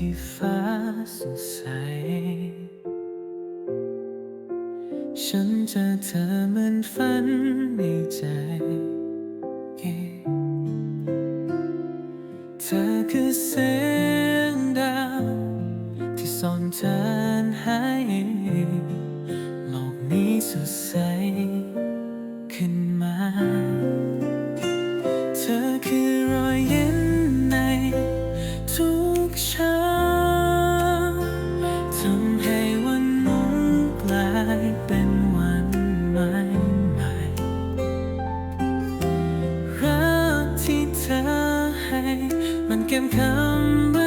ที่ฟ้าสดใส ฉันเจอเธอเหมือนฝันในใจ เธอคือแสงดาว ที่ส่อนเธอให้โลกนี้สดใสขึ้นมา can come.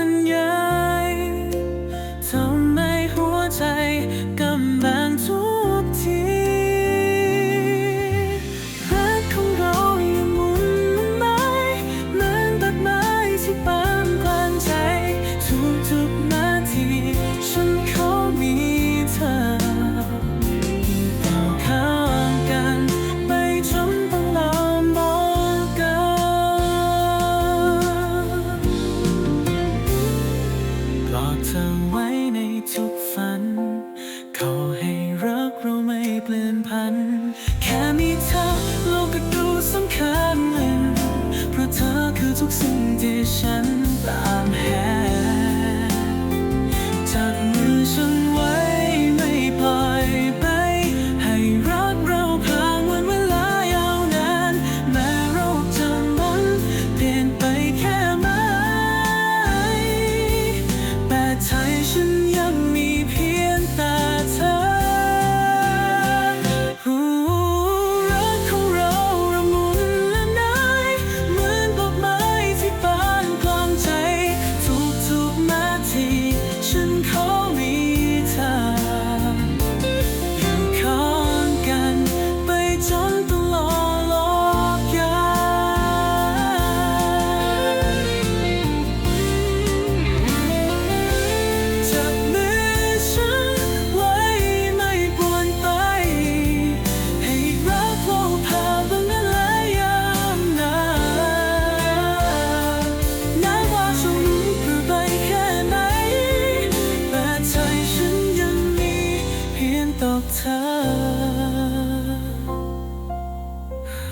小黑。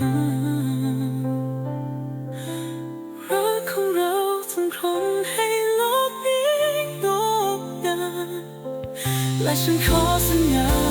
รักของเราส่งคนให้โลกนี้โลกนานและฉันขอสัญญา